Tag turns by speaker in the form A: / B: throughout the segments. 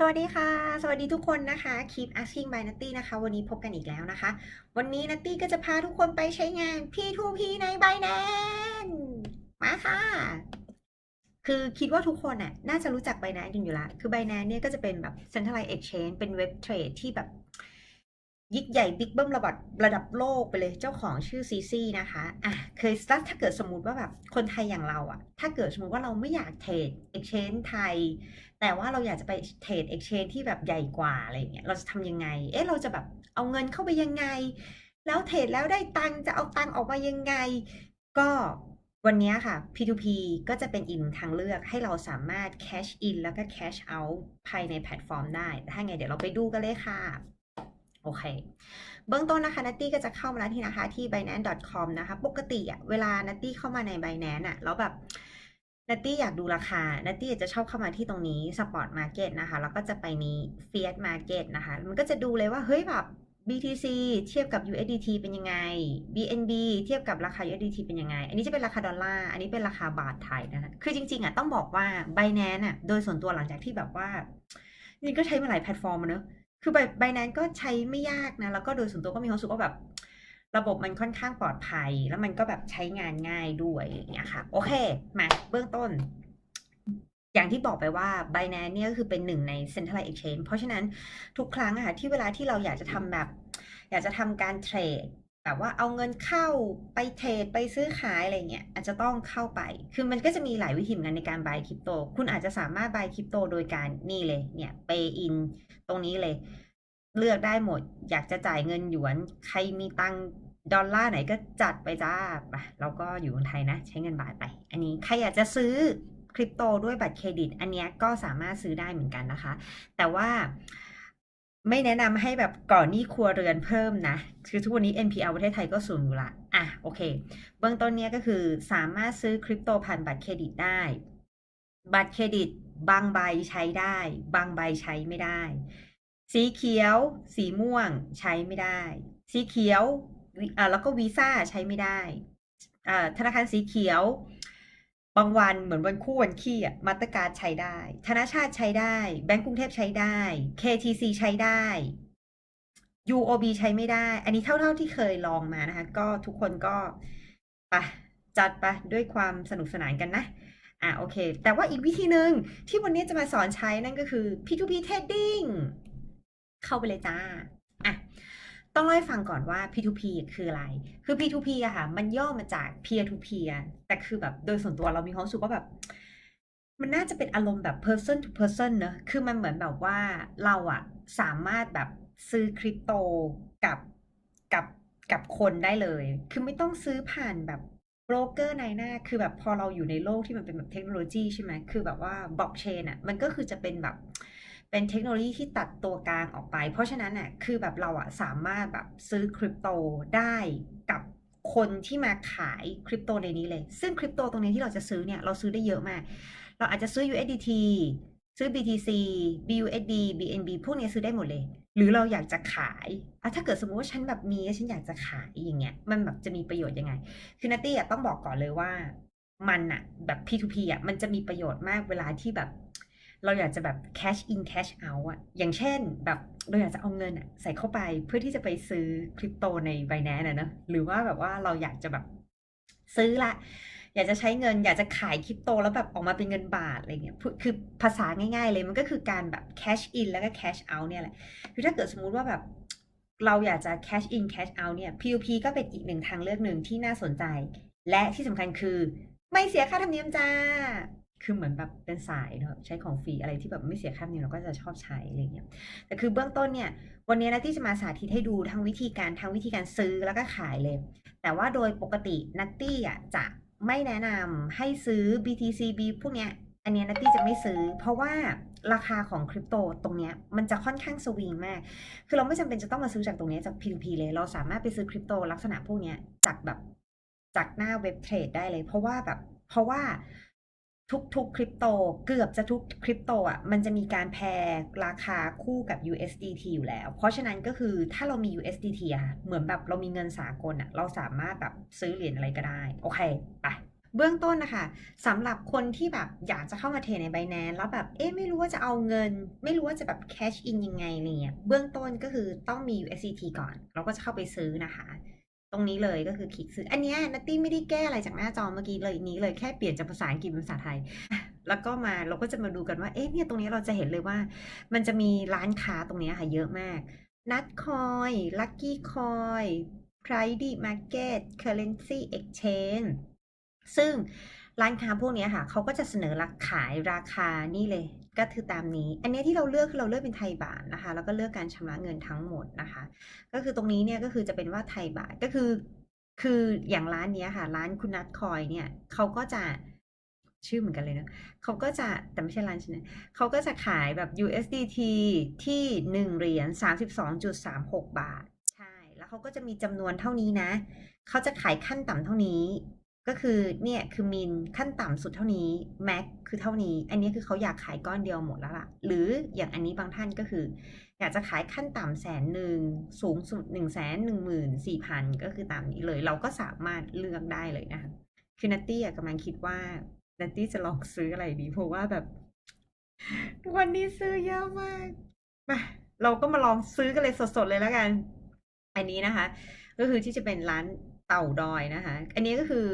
A: สวัสดีค่ะ สวัสดีทุกคนนะคะ Keep Asking by Natty นะคะ วันนี้พบกันอีกแล้วนะคะ วันนี้ Natty ก็จะพาทุกคนไปใช้งาน P2P ใน Binance มาค่ะ คือคิดว่าทุกคนน่ะน่าจะรู้จัก Binance อยู่แล้ว คือ Binance เนี่ยก็จะเป็นแบบ Centralized Exchange เป็นเว็บเทรดที่แบบ ยิ่งใหญ่บิ๊กเบิ้มระดับระดับโลกไปเลยเจ้าของชื่อซีซีนะคะอะเคยถ้าถ้าเกิดสมมติว่าแบบคนไทยอย่างเราอะถ้าเกิดสมมติว่าเราไม่อยากเทรด Exchange ไทย แต่ว่าเราอยากจะไปเทรด Exchange ที่แบบใหญ่กว่าอะไรเงี้ยเราจะทำยังไง เอ๊ะเราจะแบบเอาเงินเข้าไปยังไง แล้วเทรดแล้วได้ตังค์จะเอาตังค์ออกมายังไง ก็วันนี้ค่ะ P2P ก็จะเป็นอีกหนึ่งทางเลือกให้เราสามารถ cash in แล้วก็ cash out ภายในแพลตฟอร์มได้ ถ้าไงเดี๋ยวเราไปดูกันเลยค่ะ โอเค เบื้องต้นนะคะนัตตี้ก็จะเข้ามาแล้วที่นะคะที่ binance.com นะคะ ปกติอะเวลานัตตี้เข้ามาใน binance อะแล้วแบบ นัตตี้อยากดูราคา นัตตี้จะชอบเข้ามาที่ตรงนี้ spot market นะคะ แล้วก็จะไปนี้ fiat market นะคะ มันก็จะดูเลยว่า เฮ้ยแบบ BTC เทียบกับ USDT เป็นยังไง BNB เทียบกับราคา USDT เป็นยังไง อันนี้จะเป็นราคาดอลลาร์ อันนี้เป็นราคาบาทไทยนะคะ คือจริงๆอะต้องบอกว่า Binance อะโดยส่วนตัวหลังจากที่แบบว่านี่ก็ใช้มาหลายแพลตฟอร์มเนอะคือ Bi- Binance ก็ใช้ไม่ยากนะ แล้วก็โดยส่วนตัวก็มีความสึกว่าแบบ ระบบมันค่อนข้างปลอดภัย แล้วมันก็แบบใช้งานง่ายด้วยอย่างเงี้ยค่ะ โอเค มาเบื้องต้น อย่างที่บอกไปว่า Binance เนี่ยก็คือเป็นหนึ่งใน Centralized Exchange เพราะฉะนั้นทุกครั้งอะค่ะที่เวลาที่เราอยากจะทำแบบ อยากจะทำการเทรดแบบว่าเอาเงินเข้าไปเทรดไปซื้อขายอะไรเงี้ยอาจจะต้องเข้าไป คือมันก็จะมีหลายวิธีเหมือนกันในการ buy คริปโต คุณอาจจะสามารถ buy คริปโตโดยการนี่เลยเนี่ย pay in ตรงนี้เลย เลือกได้หมด อยากจะจ่ายเงินหยวน ใครมีตังดอลลาร์ไหนก็จัดไปจ้าไปเราก็อยู่คนไทยนะ ใช้เงินบาทไป อันนี้ใครอยากจะซื้อคริปโตด้วยบัตรเครดิต อันนี้ก็สามารถซื้อได้เหมือนกันนะคะ แต่ว่าไม่แนะนำให้แบบก่อนหนี้ครัวเรือนเพิ่มนะ คือทุกวันนี้ NPL ประเทศไทยก็สูงอยู่ละ อะ โอเค เบื้องต้นเนี้ยก็คือสามารถซื้อคริปโตผ่านบัตรเครดิตได้ บัตรเครดิตบางใบใช้ได้ บางใบใช้ไม่ได้ สีเขียว สีม่วงใช้ไม่ได้ สีเขียวอ่าแล้วก็วีซ่าใช้ไม่ได้อ่าธนาคารสีเขียว บางวันเหมือนวันคู่วันขี้อะมาตรการดใช้ได้ ธนาชาติใช้ได้ แบงก์กรุงเทพใช้ได้ KTC ใช้ได้ UOB ใช้ไม่ได้ อันนี้เท่า ๆที่เคยลองมานะคะ ก็ทุกคนก็ไปจัดไปด้วยความสนุกสนานกันนะ อะโอเค แต่ว่าอีกวิธีหนึ่งที่วันนี้จะมาสอนใช้นั่นก็คือ P2P Trading เข้าไปเลยจ้าอะต้องเล่าให้ฟังก่อนว่า P2P คืออะไร คือ P2P อะค่ะ มันย่อมาจาก peer to peer แต่คือแบบโดยส่วนตัวเรามีความรู้สึกว่าแบบ มันน่าจะเป็นอารมณ์แบบ person to person เนอะคือมันเหมือนแบบว่าเราอะสามารถแบบซื้อคริปโตกับกับกับคนได้เลย คือไม่ต้องซื้อผ่านแบบโบรกเกอร์ในหน้า คือแบบพอเราอยู่ในโลกที่มันเป็นแบบเทคโนโลยีใช่ไหม คือแบบว่าบล็อกเชนอะมันก็คือจะเป็นแบบ เป็นเทคโนโลยีที่ตัดตัวกลางออกไป เพราะฉะนั้นน่ะคือแบบเราอะสามารถแบบซื้อคริปโตได้กับคนที่มาขายคริปโตในนี้เลย ซึ่งคริปโตตรงนี้ที่เราจะซื้อเนี่ยเราซื้อได้เยอะมาก เราอาจจะซื้อ USDT ซื้อ BTC BUSD BNB พวกเนี้ยซื้อได้หมดเลย หรือเราอยากจะขายอะถ้าเกิดสมมติว่าฉันแบบมีฉันอยากจะขายอย่างเงี้ย มันแบบจะมีประโยชน์ยังไง คือนัตตี้อะต้องบอกก่อนเลยว่า มันอะแบบ P2P อะมันจะมีประโยชน์มากเวลาที่แบบ เราอยากจะแบบ cash in cash out อะอย่างเช่นแบบเราอยากจะเอาเงินอะใส่เข้าไปเพื่อที่จะไปซื้อคริปโตใน Binance อะเนอะหรือว่าแบบว่าเราอยากจะแบบซื้อละ อยากจะใช้เงิน อยากจะขายคริปโตแล้วแบบออกมาเป็นเงินบาทอะไรเงี้ยคือภาษาง่ายๆเลยมันก็คือการแบบ cash in แล้วก็ cash out เนี่ยแหละคือถ้าเกิดสมมุติว่าแบบเราอยากจะ cash in cash out เนี่ย P2P ก็เป็นอีกหนึ่งทางเลือกหนึ่งที่น่าสนใจ และที่สำคัญคือไม่เสียค่าธรรมเนียมจ้า คือเหมือนแบบเป็นสายเนอะใช้ของฟรีอะไรที่แบบไม่เสียค่าธรรมเนียมเราก็จะชอบใช้อะไรเงี้ยแต่คือเบื้องต้นเนี่ย วันนี้นะที่จะมาสาธิตให้ดูทั้งวิธีการทั้งวิธีการซื้อแล้วก็ขายเลย แต่ว่าโดยปกตินัตตี้อะจะไม่แนะนำให้ซื้อ BTCB พวกเนี้ยอันเนี้ยนัตตี้จะไม่ซื้อ เพราะว่าราคาของคริปโตตรงเนี้ยมันจะค่อนข้างสวิงมาก คือเราไม่จำเป็นจะต้องมาซื้อจากตรงเนี้ยจาก P2P เลย เราสามารถไปซื้อคริปโตลักษณะพวกเนี้ยจากแบบจากหน้าเว็บเทรดได้เลย เพราะว่าแบบเพราะว่า ทุกๆคริปโตเกือบจะทุกคริปโตอะมันจะมีการแพรราคาคู่กับ USDT อยู่แล้ว เพราะฉะนั้นก็คือถ้าเรามี USDT อะเหมือนแบบเรามีเงินสากลอะเราสามารถแบบซื้อเหรียญอะไรก็ได้ โอเคไปเบื้องต้นนะคะสำหรับคนที่แบบอยากจะเข้ามาเทรดใน Binance แล้วแบบเอ๊ะไม่รู้ว่าจะเอาเงิน ไม่รู้ว่าจะแบบ cash in ยังไงอะไรเงี้ยเบื้องต้นก็คือต้องมี USDT ก่อน เราก็จะเข้าไปซื้อนะคะ ตรงนี้เลยก็คือคลิกซื้อ อันนี้นัตตี้ไม่ได้แก้อะไรจากหน้าจอเมื่อกี้เลยนี้เลยแค่เปลี่ยนจากภาษาอังกฤษเป็นภาษาไทย แล้วก็มาเราก็จะมาดูกันว่าเอ๊ะเนี่ยตรงนี้เราจะเห็นเลยว่า มันจะมีร้านค้าตรงนี้ค่ะเยอะมากนัดคอยลัคกี้คอยไพรดีมาร์เก็ตเคอร์เรนซีเอ็กชแนนซึ่ง ร้านค้าพวกนี้ค่ะเขาก็จะเสนอราขายราคานี่เลยก็คือตามนี้ อันนี้ที่เราเลือกคือเราเลือกเป็นไทยบาทนะคะ แล้วก็เลือกการชำระเงินทั้งหมดนะคะ ก็คือตรงนี้เนี่ยก็คือจะเป็นว่าไทยบาทก็คือ คืออย่างร้านนี้ค่ะ ร้านคุณนัทคอยเนี่ยเขาก็จะชื่อเหมือนกันเลยนะเขาก็จะแต่ไม่ใช่ร้านฉันนะเขาก็จะขายแบบ USDT ที่1เหรียญ32.36บาท ใช่ แล้วเขาก็จะมีจำนวนเท่านี้นะ เขาจะขายขั้นต่ำเท่านี้ ก็คือเนี่ยคือมินขั้นต่ำสุดเท่านี้แม็กคือเท่านี้ อันนี้คือเขาอยากขายก้อนเดียวหมดแล้วล่ะ หรืออย่างอันนี้บางท่านก็คือ อยากจะขายขั้นต่ำแสนหนึ่งสูงสุดหนึ่งแสนหนึ่งหมื่นสี่พันก็คือตามนี้เลย เราก็สามารถเลือกได้เลยนะคะคือนัตตี้กำลังคิดว่านัตตี้จะลองซื้ออะไรดี เพราะว่าแบบ วันนี้ซื้อเยอะมากมาเราก็มาลองซื้อกันเลยสดๆเลยแล้วกัน อันนี้นะคะ ก็คือที่จะเป็นร้าน เต่าดอยนะคะ อันนี้ก็คือ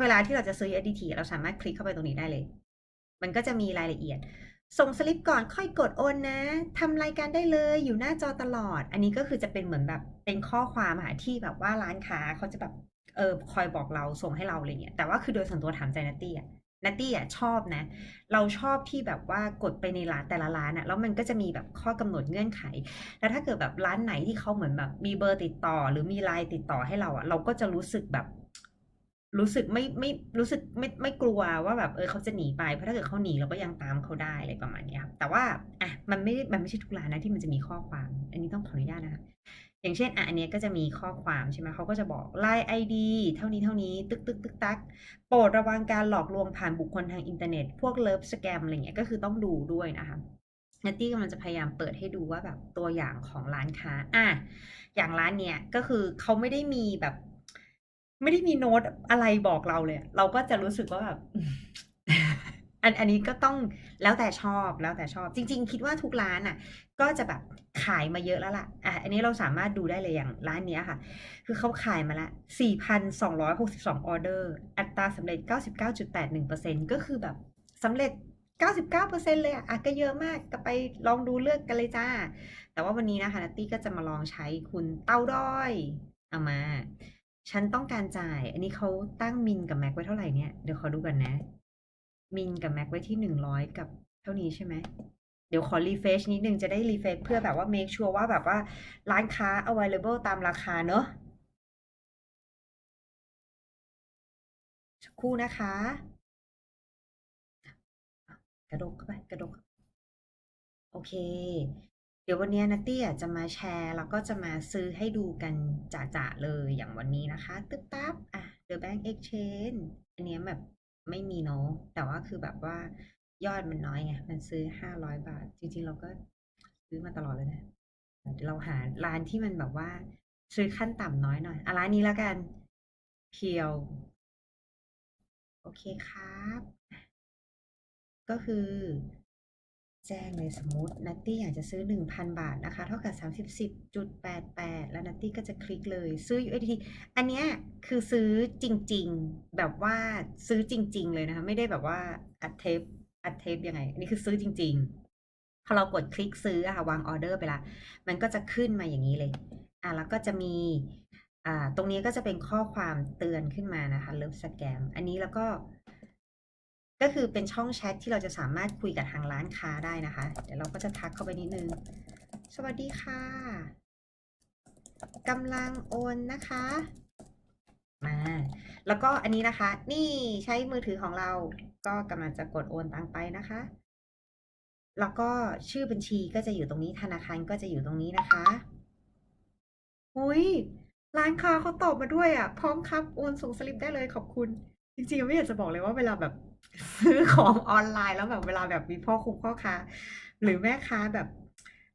A: เวลาที่เราจะซื้อ USDT เราสามารถคลิกเข้าไปตรงนี้ได้เลย มันก็จะมีรายละเอียด ส่งสลิปก่อนค่อยกดโอนนะทำรายการได้เลยอยู่หน้าจอตลอด อันนี้ก็คือจะเป็นเหมือนแบบเป็นข้อความหาที่แบบว่าร้านค้าเขาจะแบบเออคอยบอกเราส่งให้เราอะไรเงี้ยแต่ว่าคือโดยส่วนตัวถามใจนัตตี้อะ นัตตี้อะชอบนะ เราชอบที่แบบว่ากดไปในร้านแต่ละร้านอะแล้วมันก็จะมีแบบข้อกำหนดเงื่อนไข แล้วถ้าเกิดแบบร้านไหนที่เขาเหมือนแบบมีเบอร์ติดต่อ หรือมีไลน์ติดต่อให้เราอะเราก็จะรู้สึกแบบรู้สึกไม่ไม่รู้สึกไม่ไม่กลัวว่าแบบเออเขาจะหนีไปเพราะถ้าเกิดเขาหนีเราก็ยังตามเขาได้อะไรประมาณนี้ครับแต่ว่าอะมันไม่มันไม่ใช่ทุกร้านนะที่มันจะมีข้อความ อันนี้ต้องขออนุญาตนะคะ อย่างเช่นอะอันเนี้ยก็จะมีข้อความใช่ไหมเขาก็จะบอกไลน์ไอดีเท่านี้เท่านี้ตึกตึกตึกตักโปรดระวังการหลอกลวงผ่านบุคคลทางอินเทอร์เน็ต พวกเลิฟสแกมอะไรเงี้ยก็คือต้องดูด้วยนะคะนัตตี้กำลังจะพยายามเปิดให้ดูว่าแบบตัวอย่างของร้านค้า อะ อย่างร้านเนี้ยก็คือเขาไม่ได้มีแบบ ไม่ได้มีโน้ตอะไรบอกเราเลย เราก็จะรู้สึกว่าแบบ อันอันนี้ก็ต้องแล้วแต่ชอบแล้วแต่ชอบ จริง ๆ คิดว่าทุกร้านอะ ก็จะแบบขายมาเยอะแล้วล่ะอะอันนี้เราสามารถดูได้เลยอย่างร้านเนี้ยค่ะ คือเขาขายมาละ4,262ออเดอร์ อัตราสำเร็จ 99.81%ก็คือแบบสำเร็จ 99%เลยอะอะก็เยอะมากก็ไปลองดูเลือกกันเลยจ้า แต่ว่าวันนี้นะคะนัตตี้ก็จะมาลองใช้คุณเต้าด้อยเอามาฉันต้องการจ่าย อันนี้เขาตั้งมินกับแม็กไว้เท่าไหร่เนี่ย เดี๋ยวขอดูกันนะ มินกับแม็กไว้ที่หนึ่งร้อยกับเท่านี้ใช่ไหม เดี๋ยวขอรีเฟชนิดนึงจะได้รีเฟชเพื่อแบบว่า make sure ว่าแบบว่าร้านค้า available ตามราคาเนอะสักครู่นะคะ กระดกเข้าไปกระดก โอเค เดี๋ยววันนี้นัตตี้จะมาแชร์แล้วก็จะมาซื้อให้ดูกันจ่าๆเลยอย่างวันนี้นะคะ ตึ๊บตับอะ The Bank Exchange อันนี้แบบ ไม่มีเนาะแต่ว่าคือแบบว่ายอดมันน้อยไงมันซื้อห้าร้อยบาท จริง ๆ เราก็ซื้อมาตลอดเลยนะเราหาร้านที่มันแบบว่า ซื้อขั้นต่ำน้อยหน่อยอะร้านนี้แล้วกันเพียว โอเคครับ ก็คือ แจ้งเลยสมมตินัตตี้อยากจะซื้อ 1,000 บาทนะคะ เท่ากับ3010.88 แล้วนัตตี้ก็จะคลิกเลยซื้อ USDT อันเนี้ยคือซื้อจริง ๆ แบบว่าซื้อจริง ๆ เลยนะคะ ไม่ได้แบบว่าอัดเทปอัดเทปยังไง อันนี้คือซื้อจริง ๆ พอเรากดคลิกซื้อค่ะวางออเดอร์ไปละ มันก็จะขึ้นมาอย่างนี้เลย อะแล้วก็จะมีอ่าตรงนี้ก็จะเป็นข้อความเตือนขึ้นมานะคะเลิฟสแกมอันนี้แล้วก็ ก็คือเป็นช่องแชทที่เราจะสามารถคุยกับทางร้านค้าได้นะคะ เดี๋ยวเราก็จะทักเข้าไปนิดนึง สวัสดีค่ะกำลังโอนนะคะมาแล้วก็อันนี้นะคะ นี่ใช้มือถือของเราก็กำลังจะกดโอนตังไปนะคะ แล้วก็ชื่อบัญชีก็จะอยู่ตรงนี้ธนาคารก็จะอยู่ตรงนี้นะคะอุ้ยร้านค้าเขาตอบมาด้วยอะ พร้อมครับ โอนส่งสลิปได้เลยขอบคุณ จริง ๆ ไม่อยากจะบอกเลยว่าเวลาแบบ ซื้อของออนไลน์ แล้วแบบเวลาแบบมีพ่อคุกพ่อค้า หรือแม่ค้าแบบ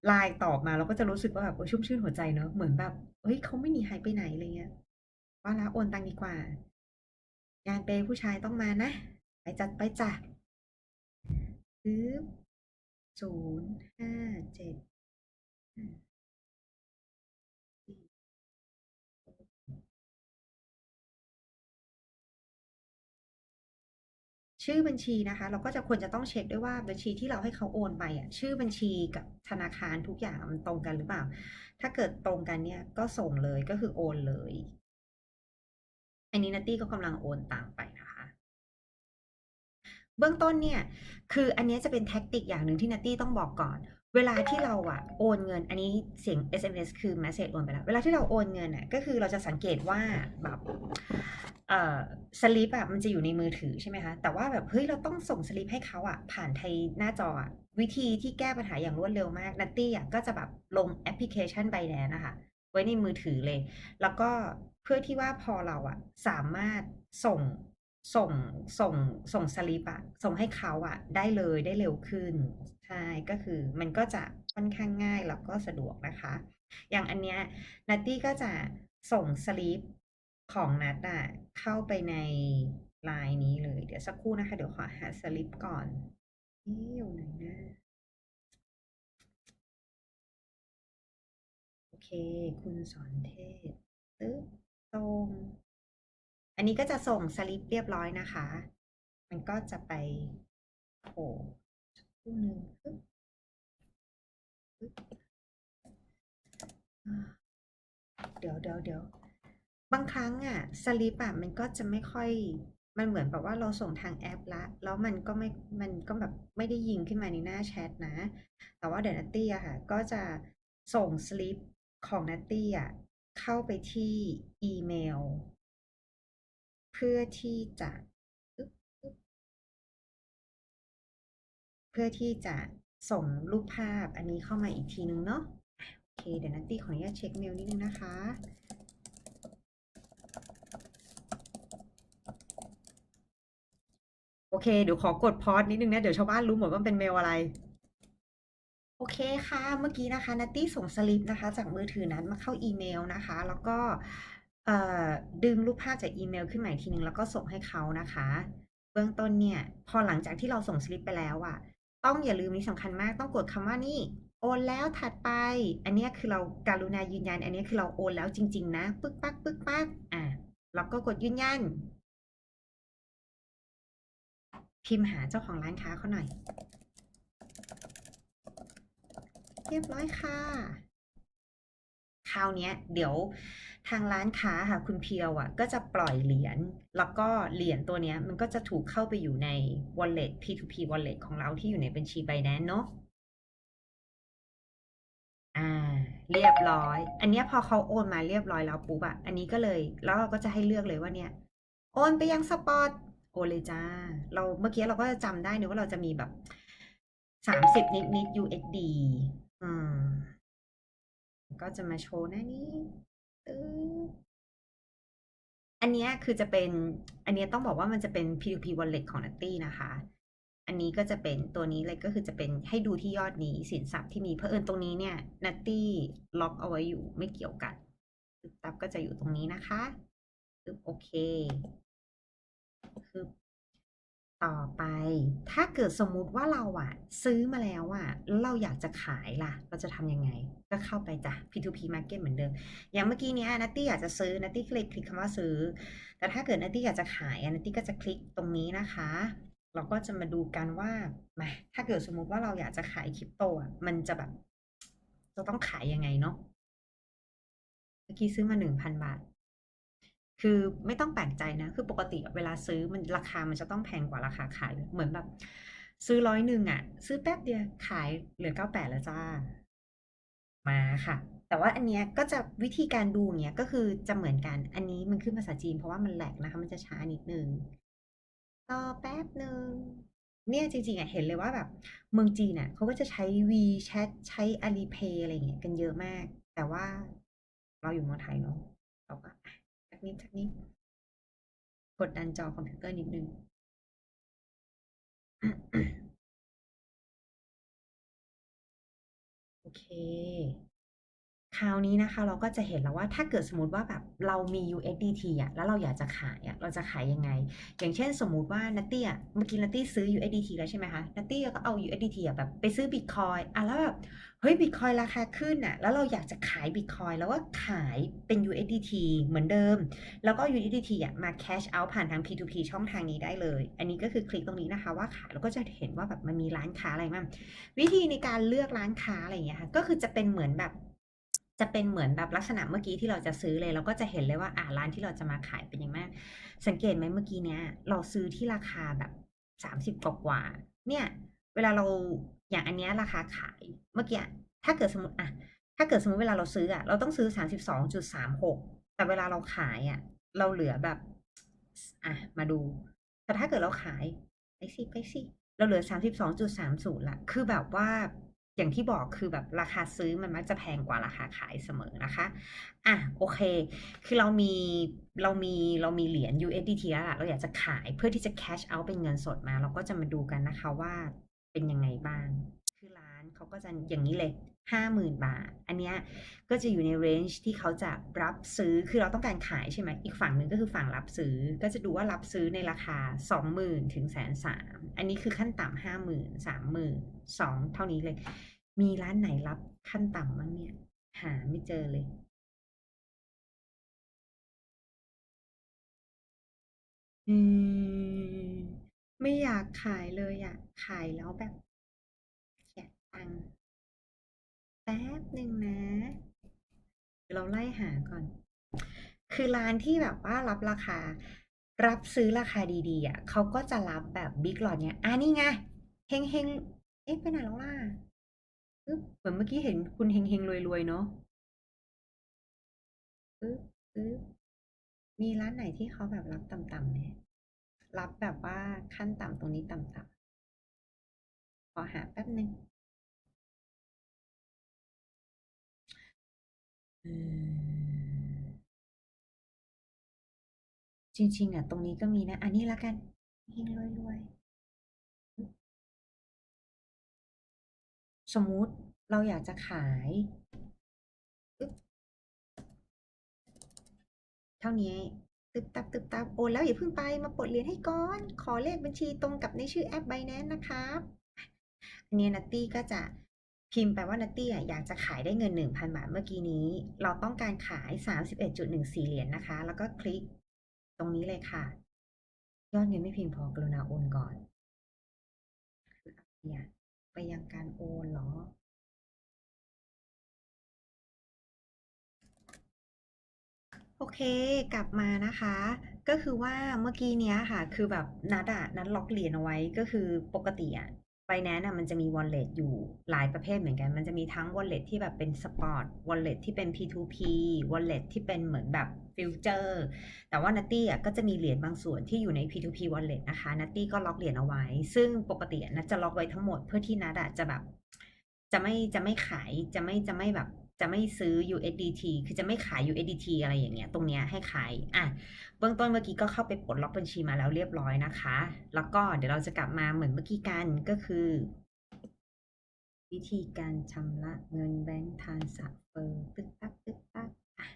A: ไลน์ตอบมา เราก็จะรู้สึกว่าแบบ เออ ชุ่มชื่นหัวใจเนาะ เหมือนแบบ เฮ้ย เขาไม่หนีหายไปไหน อะไรเงี้ย ว่าแล้วโอนตังดีกว่า งานเปย์ผู้ชายต้องมานะ ไปจัดไปจ้ะห้าเจ็ด ชื่อบัญชีนะคะ เราก็จะควรจะต้องเช็คด้วยว่าบัญชีที่เราให้เขาโอนไปอะชื่อบัญชีกับธนาคารทุกอย่างมันตรงกันหรือเปล่า ถ้าเกิดตรงกันเนี่ยก็ส่งเลยก็คือโอนเลย อันนี้นัตตี้ก็กำลังโอนตามไปนะคะ เบื้องต้นเนี่ย คืออันนี้จะเป็นแท็กติกอย่างหนึ่งที่นัตตี้ต้องบอกก่อน เวลาที่เราอะโอนเงิน อันนี้เสียง SMS คือ message โอนไปแล้ว เวลาที่เราโอนเงินอะก็คือเราจะสังเกตว่าแบบเอ่อสลิปอะมันจะอยู่ในมือถือใช่ไหมคะ แต่ว่าแบบเฮ้ยเราต้องส่งสลิปให้เขาอะผ่านไทยหน้าจออะวิธีที่แก้ปัญหาอย่างรวดเร็วมาก นัตตี้อะก็จะแบบลงแอปพลิเคชัน Binance นะคะ ไว้ในมือถือเลย แล้วก็เพื่อที่ว่าพอเราอะสามารถส่งส่งส่งส่งสลิปอะส่งให้เขาอะได้เลยได้เร็วขึ้น ใช่ ก็คือมันก็จะค่อนข้างง่ายแล้วก็สะดวกนะคะ อย่างอันเนี้ยนัตตี้ก็จะส่งสลิปของนัดอะเข้าไปในไลน์นี้เลย เดี๋ยวสักครู่นะคะ เดี๋ยวขอหาสลิปก่อนนี่อยู่ไหนนะ โอเค คุณสอนเทศตึ๊บตรง อันนี้ก็จะส่งสลิปเรียบร้อยนะคะ มันก็จะไปโผล่ คู่หนึ่งเดี๋ยวเดี๋ยวเดี๋ยวบางครั้งอะสลิปอะมันก็จะไม่ค่อย มันเหมือนแบบว่าเราส่งทางแอปละ แล้วมันก็ไม่ มันก็แบบไม่ได้ยิงขึ้นมาในหน้าแชทนะ แต่ว่าเดี๋ยวนัตตี้อะค่ะ ก็จะส่งสลิปของนัตตี้อะเข้าไปที่อีเมล เพื่อที่จะ พื่อที่จะส่งรูปภาพอันนี้เข้ามาอีกทีนึงเนาะโอเค เดี๋ยวนัตตี้ขออนุญาตเช็คเมลนิดนึงนะคะ โอเค เดี๋ยวขอกดพอสนิดนึงนะ เดี๋ยวชาวบ้านรู้หมดว่าเป็นเมลอะไร โอเคค่ะ เมื่อกี้นะคะนัตตี้ส่งสลิปนะคะ จากมือถือนั้นมาเข้าอีเมลนะคะ แล้วก็ดึงรูปภาพจากอีเมลขึ้นมาอีกทีนึงแล้วก็ส่งให้เขานะคะ เบื้องต้นเนี่ย พอหลังจากที่เราส่งสลิปไปแล้วอะ ต้องอย่าลืมนี่สำคัญมากต้องกดคำว่านี่โอนแล้วถัดไป อันนี้คือเราการุณายืนยัน อันนี้คือเราโอนแล้วจริง ๆ นะ ปึ๊กปักปึ๊กปักอะเราก็กดยืนยัน พิมพ์หาเจ้าของร้านค้าเขาหน่อย เรียบร้อยค่ะ คราวนี้เดี๋ยวทางร้านค้าค่ะคุณเพียวอะก็จะปล่อยเหรียญแล้วก็เหรียญตัวเนี้ยมันก็จะถูกเข้าไปอยู่ใน wallet P2P wallet ของเราที่อยู่ในบัญชี Binance เนอะอ่า เรียบร้อย อันนี้พอเขาโอนมาเรียบร้อยแล้วปุ๊บอะอันนี้ก็เลยแล้วเราก็จะให้เลือกเลยว่าเนี่ย โอนไปยังสปอร์ตโอนเลยจ้า เราเมื่อกี้เราก็จะจำได้เนอะว่าเราจะมีแบบสามสิบนิดนิด USD อืม ก็จะมาโชว์หน้านี้ตึ๊ดอันนี้คือจะเป็น อันนี้ต้องบอกว่ามันจะเป็น P2P wallet ของ Natty นะคะ อันนี้ก็จะเป็นตัวนี้เลยก็คือจะเป็นให้ดูที่ยอดนี้สินทรัพย์ที่มีเผอิญตรงนี้เนี่ย Natty ล็อกเอาไว้อยู่ไม่เกี่ยวกันตึ๊บตับก็จะอยู่ตรงนี้นะคะตึ๊บโอเคคือ ต่อไป ถ้าเกิดสมมุติว่าเราอะซื้อมาแล้วอะแล้วเราอยากจะขายล่ะ เราจะทำยังไง ก็เข้าไปจ้ะ P2P Market เหมือนเดิม อย่างเมื่อกี้เนี้ยนัตตี้อยากจะซื้อนัตตี้ก็เลยคลิกคำว่าซื้อ แต่ถ้าเกิดนัตตี้อยากจะขายนัตตี้ก็จะคลิกตรงนี้นะคะ เราก็จะมาดูกันว่ามาถ้าเกิดสมมุติว่าเราอยากจะขายคริปโตอะมันจะแบบ จะต้องขายยังไงเนาะเมื่อกี้ซื้อมาหนึ่งพันบาท คือไม่ต้องแปลกใจนะ คือปกติเวลาซื้อมันราคามันจะต้องแพงกว่าราคาขายเหมือนแบบ ซื้อร้อยหนึ่งอะซื้อแป๊บเดียวขายเหลือเก้าแปดแล้วจ้า มาค่ะ แต่ว่าอันเนี้ยก็จะวิธีการดูเนี้ยก็คือจะเหมือนกัน อันนี้มันขึ้นภาษาจีนเพราะว่ามันแหลกนะคะ มันจะช้านิดนึงรอแป๊บหนึ่งเนี่ยจริงๆอะเห็นเลยว่าแบบเมืองจีนอะเขาก็จะใช้ WeChat ใช้ Alipay อะไรเงี้ยกันเยอะมาก แต่ว่าเราอยู่เมืองไทยเนาะเราก็ กนิดสักนิด กดดันจอคอมพิวเตอร์นิดนึงโอเค คราวนี้นะคะ เราก็จะเห็นแล้วว่าถ้าเกิดสมมติว่าแบบเรามี USDT อะแล้วเราอยากจะขายอะเราจะขายยังไง อย่างเช่นสมมุติว่านัตตี้อะเมื่อกี้นัตตี้ซื้อ USDT แล้วใช่ไหมคะนัตตี้ก็เอา USDT อะแบบไปซื้อ Bitcoin อะแล้วแบบเฮ้ย Bitcoin ราคาขึ้นอะแล้วเราอยากจะขาย Bitcoin แล้วก็ขายเป็น USDT เหมือนเดิม แล้วก็ USDT อะมา cash out ผ่านทาง P2P ช่องทางนี้ได้เลย อันนี้ก็คือคลิกตรงนี้นะคะ ว่าขายแล้วก็จะเห็นว่าแบบมันมีร้านค้าอะไรบ้างวิธีในการเลือกร้านค้าอะไรอย่างเงี้ยค่ะก็คือจะเป็นเหมือนแบบ จะเป็นเหมือนแบบลักษณะเมื่อกี้ที่เราจะซื้อเลยเราก็จะเห็นเลยว่าอ่าร้านที่เราจะมาขายเป็นยังไงสังเกตไหมเมื่อกี้เนี้ย เราซื้อที่ราคาแบบสามสิบกว่าเนี่ย เวลาเราอย่างอันเนี้ยราคาขายเมื่อกี้ถ้าเกิดสมมติอะถ้าเกิดสมมติเวลาเราซื้ออะเราต้องซื้อสามสิบสองจุดสามหกแต่เวลาเราขายอะเราเหลือแบบอะมาดู แต่ถ้าเกิดเราขายไปสิไปสิเราเหลือสามสิบสองจุดสามศูนย์ละคือแบบว่า อย่างที่บอกคือแบบราคาซื้อมันมักจะแพงกว่าราคาขายเสมอนะคะอะโอเค คือเรามีเรามีเรามีเหรียญ USDT แล้วล่ะเราอยากจะขายเพื่อที่จะ cash out เป็นเงินสดมา เราก็จะมาดูกันนะคะว่าเป็นยังไงบ้าง คือร้านเขาก็จะอย่างนี้เลย ห้าหมื่นบาท อันเนี้ยก็จะอยู่ในเรนจ์ที่เขาจะรับซื้อ คือเราต้องการขายใช่ไหม อีกฝั่งหนึ่งก็คือฝั่งรับซื้อ ก็จะดูว่ารับซื้อในราคาสองหมื่นถึงแสนสามอันนี้คือขั้นต่ำห้าหมื่นสามหมื่นสองเท่านี้เลย มีร้านไหนรับขั้นต่ำบ้างเนี่ย หาไม่เจอเลยอืมไม่อยากขายเลยอะขายแล้วแบบเสียตังค์ แป๊บหนึ่งนะ เราไล่หาก่อน คือร้านที่แบบว่ารับราคา รับซื้อราคาดีๆอะเขาก็จะรับแบบบิ๊กหลอดเนี่ยอะนี่ไงเฮงเฮงเอ๊ะไปไหนแล้วล่ะอึ๊บเหมือนเมื่อกี้เห็นคุณเฮงเฮงรวยๆเนาะอึ๊บอึ๊บมีร้านไหนที่เขาแบบรับต่ำๆไหมรับแบบว่าขั้นต่ำตรงนี้ต่ำๆขอหาแป๊บหนึ่ง จริง ๆ อะ ตรงนี้ก็มีนะ อันนี้ละกันเฮงรวยๆสมมุติเราอยากจะขาย เท่านี้ตึบตับตึบตับโอนแล้วอย่าเพิ่งไปมาปลดเหรียญให้ก่อน ขอเลขบัญชีตรงกับในชื่อแอป Binance นะครับอันนี้นัตตี้ก็จะ พิมพ์ไปว่านัตตี้อยากจะขายได้เงิน 1,000 บาทเมื่อกี้นี้ เราต้องการขาย 31.14 เหรียญนะคะ แล้วก็คลิกตรงนี้เลยค่ะ ยอดเงินไม่เพียงพอกรุณาโอนก่อนคือเนี่ยไปยังการโอนเหรอ โอเคกลับมานะคะ ก็คือว่าเมื่อกี้เนี้ยค่ะ คือแบบนัดอะนัดล็อกเหรียญเอาไว้ก็คือปกติอะ ไ i แนนซ์อะมันจะมี wallet อยู่หลายประเภทเหมือนกัน มันจะมีทั้ง wallet ที่แบบเป็น spot wallet ที่เป็น P2P wallet ที่เป็นเหมือนแบบฟิวเจอร์แต่ว่านัตตี้อะก็จะมีเหรียญบางส่วนที่อยู่ใน P2P wallet นะคะนัตตี้ก็ล็อกเหรียญเอาไว้ ซึ่งปกตินัทจะล็อกไว้ทั้งหมดเพื่อที่นัทอะจะแบบ จะไม่จะไม่ขายจะไม่จะไม่แบบ จะไม่ซื้อ USDT คือจะไม่ขาย USDT อะไรอย่างเงี้ย ตรงเนี้ยให้ขาย อะ เบื้องต้นเมื่อกี้ก็เข้าไปปลดล็อกบัญชีมาแล้วเรียบร้อยนะคะ แล้วก็เดี๋ยวเราจะกลับมาเหมือนเมื่อกี้กันก็คือ วิธีการชำระเงินแบงก์ทานสเฟอร์ตึ๊กตักตึ๊กตักอะ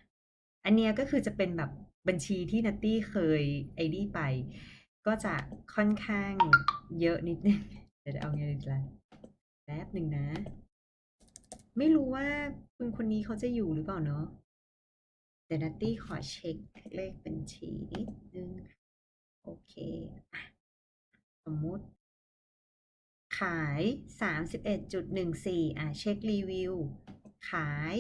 A: อันเนี้ยก็คือจะเป็นแบบบัญชีที่นัตตี้เคยไอดีไป ก็จะค่อนข้างเยอะนิดนึง เดี๋ยวเอาไงดีล่ะแป๊บหนึ่งนะ ไม่รู้ว่าคุณคนนี้เขาจะอยู่หรือเปล่าเนาะเดี๋ยวนัตตี้ขอเช็คเลขบัญชีนิดนึง โอเคสมมุติ ขายสามสิบเอ็ดจุดหนึ่งสี่อะ เช็ครีวิว ขาย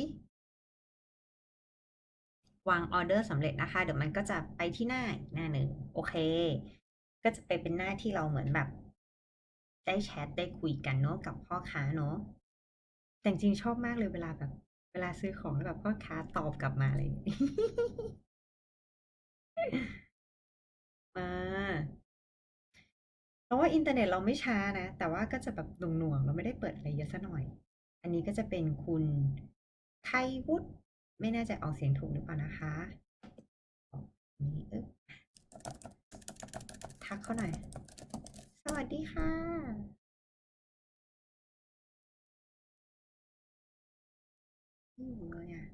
A: วางออเดอร์สำเร็จนะคะ เดี๋ยวมันก็จะไปที่หน้าหน้าหนึ่ง โอเค ก็จะไปเป็นหน้าที่เราเหมือนแบบ ได้แชทได้คุยกันเนาะกับพ่อค้าเนาะ แต่จริงๆชอบมากเลยเวลาแบบ เวลาซื้อของแล้วแบบพ่อค้าตอบกลับมาเลยมาเพราะว่าอินเทอร์เน็ตเราไม่ช้านะ แต่ว่าก็จะแบบหน่วง ๆ เราไม่ได้เปิดอะไรเยอะซะหน่อย อันนี้ก็จะเป็นคุณไทวุฒิ ไม่แน่ใจออกเสียงถูกหรือเปล่านะคะ นี้เอ๊ะทักเขาหน่อย สวัสดีค่ะ ไม่อยู่เลยอะ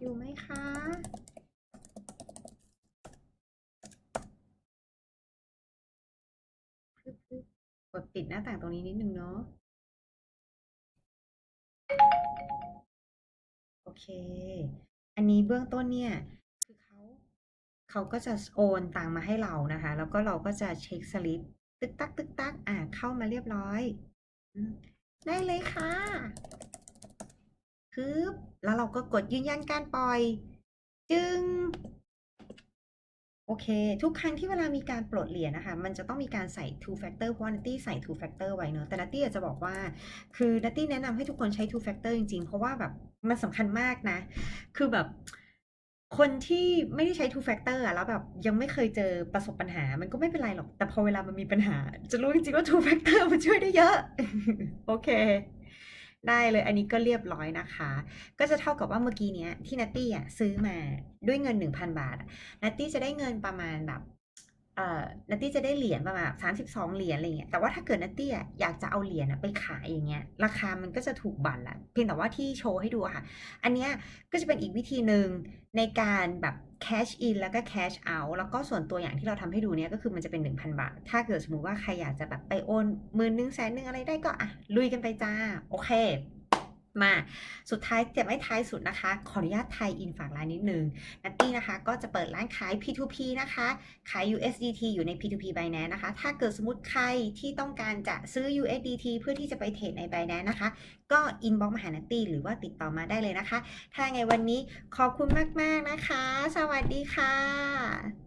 A: อยู่ไหมคะ กดปิดหน้าต่างตรงนี้นิดนึงเนาะ โอเค อันนี้เบื้องต้นเนี่ย คือเขาเขาก็จะโอนตังมาให้เรานะคะ แล้วก็เราก็จะเช็คสลิปตึกตักตึกตัก อ่า เข้ามาเรียบร้อย ได้เลยค่ะ ฮึบแล้วเราก็กดยืนยันการปล่อย จึง โอเค ทุกครั้งที่เวลามีการปลดเหรียญนะคะ มันจะต้องมีการใส่ two factor เพราะว่านัตตี้ใส่ two factor ไว้เนอะแต่นัตตี้จะบอกว่า คือนัตตี้แนะนำให้ทุกคนใช้ two factor จริงๆ เพราะว่าแบบมันสำคัญมากนะ คือแบบคนที่ไม่ได้ใช้ two factor อะแล้วแบบยังไม่เคยเจอประสบปัญหา มันก็ไม่เป็นไรหรอก แต่พอเวลามันมีปัญหา จะรู้จริงๆว่า two factor มันช่วยได้เยอะ โอเค ได้เลยอันนี้ก็เรียบร้อยนะคะ ก็จะเท่ากับว่าเมื่อกี้เนี้ยที่นัตตี้อะซื้อมาด้วยเงิน 1,000 บาทนัตตี้จะได้เงินประมาณแบบ นัตตี้จะได้เหรียญประมาณสามสิบสองเหรียญอะไรเงี้ยแต่ว่าถ้าเกิดนัตตี้อยากจะเอาเหรียญไปขายอย่างเงี้ยราคามันก็จะถูกบั่นละเพียงแต่ว่าที่โชว์ให้ดูค่ะ อันเนี้ยก็จะเป็นอีกวิธีหนึ่งในการแบบ cash in แล้วก็ cash out แล้วก็ส่วนตัวอย่างที่เราทำให้ดูเนี้ยก็คือมันจะเป็น 1,000 บาท ถ้าเกิดสมมุติว่าใครอยากจะแบบไปโอนหมื่นหนึ่งแสนหนึ่งอะไรได้ก็อะลุยกันไปจ้า โอเค มาสุดท้ายแต่ไม่ท้ายสุดนะคะ ขออนุญาตไทยอินฝากร้านนิดนึงนัตตี้นะคะก็จะเปิดร้านขาย P2P นะคะ ขาย USDT อยู่ใน P2P Binance นะคะ ถ้าเกิดสมมติใครที่ต้องการจะซื้อ USDT เพื่อที่จะไปเทรดใน Binance นะคะ ก็อินบ็อกมาหานัตตี้หรือว่าติดต่อมาได้เลยนะคะ ถ้าไงวันนี้ขอบคุณมาก ๆ นะคะ สวัสดีค่ะ